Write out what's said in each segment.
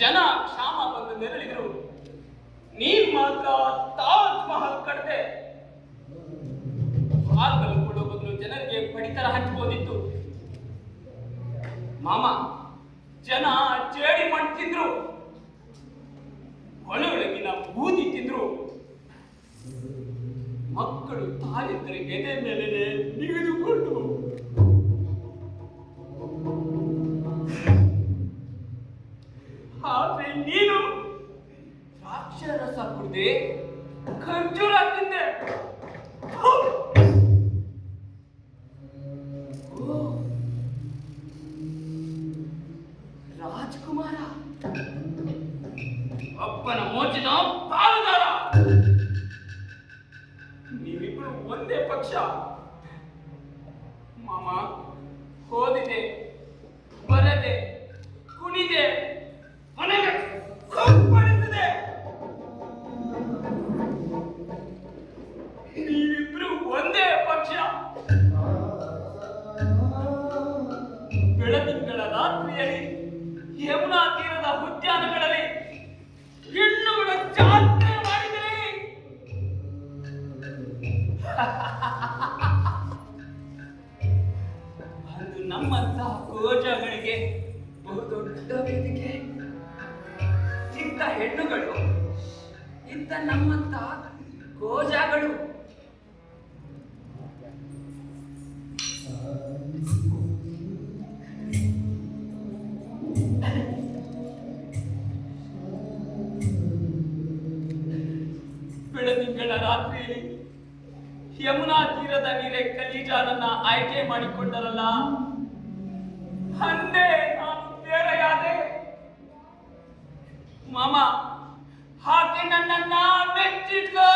ಜನ ಕ್ಷಾಮ ಬಂದು ನೆರಳಿದ್ರು. ನೀವ್ ಮಾತ್ರ ತಾವತ್ ಮಹಲ್ ಕಡದೆ ಹಾಲು ಬದಲು ಜನರಿಗೆ ಪಡಿತರ ಹಚ್ಬೋದಿತ್ತು. ಮಾಮ, ಜನ ಜೇಡಿ ಮಣ್ಣು ತಿಂದ್ರು. ಒಳಗಿನ ಬೂದಿ ತಿಂದ್ರು. ಮಕ್ಕಳು ತಾಯಿದ್ರೆ ಎದೆ ಮೇಲೆ ನಿಗಿದುಕೊಂಡು. ಆದ್ರೆ ನೀನು ದ್ರಾಕ್ಷರಸ ಕುಡ್ದೆ ಅಪ್ಪನ ಮೋಚಿನ ಪಾಲುದಾರ. ನೀವಿಬ್ರು ಒಂದೇ ಪಕ್ಷ. ಮಾಮ ಓದಿದೆ ಬರದೆ. ನಮ್ಮಂತಹ ಕೋಜಗಳಿಗೆ ಬಹುದೊಡ್ಡ ವೇದಿಕೆ. ಇಂಥ ಹೆಣ್ಣುಗಳು, ಇಂಥ ನಮ್ಮಂತಹ ಕೋಜಗಳು ಬೆಳದಿಂಗಳ ರಾತ್ರಿಯಲ್ಲಿ ಯಮುನಾ ತೀರದ ನೀರೆ ಕಲೀಜಾನನ್ನ ಆಯ್ಕೆ ಮಾಡಿಕೊಂಡರಲ್ಲ. ಅಂದೇ ನಾನು ಬೇರೆಯಾದೆ ಮಾಮ ಹಾಕಿ ನನ್ನನ್ನ ಮೆಚ್ಚಿದ್ಲು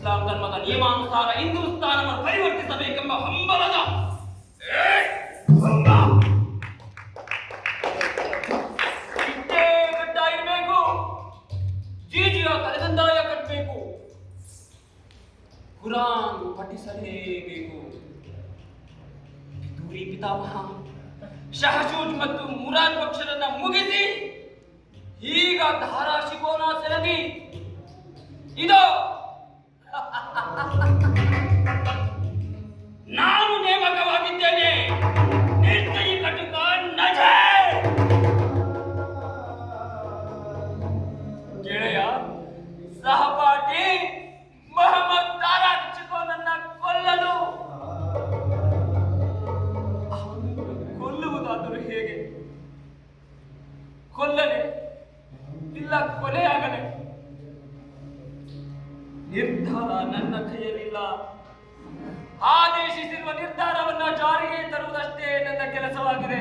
ಇಸ್ಲಾಂ ಧರ್ಮದ ನಿಯಮಾನುಸಾರ ಹಿಂದೂಸ್ತಾನವನ್ನು ಪರಿವರ್ತಿಸಬೇಕೆಂಬ ಹಂಬಲದ ತಲೆದಂದಾಯ ಕಟ್ಟಬೇಕು ಕುರಾನ್ ಪಠಿಸಲೇಬೇಕು. ಪಿತೂರಿ ಪಿತಾಮಹ ಶಹಶೂಜ್ ಮತ್ತು ಮುರಾದ್ ಪಕ್ಷರನ್ನ ಮುಗಿಸಿ ಈಗ ಧಾರಾ ಶಿಕೋನ ಸೆರಗಿ ಇದು ಕೊಲ್ಲನೆ ಇಲ್ಲ ಕೊಲೆಯಾಗಲೆ ನಿರ್ಧಾರ ನನ್ನ ಕೈಯಲ್ಲಿಲ್ಲ. ಆದೇಶಿಸಿರುವ ನಿರ್ಧಾರವನ್ನು ಜಾರಿಗೆ ತರುವುದಷ್ಟೇ ನನ್ನ ಕೆಲಸವಾಗಿದೆ.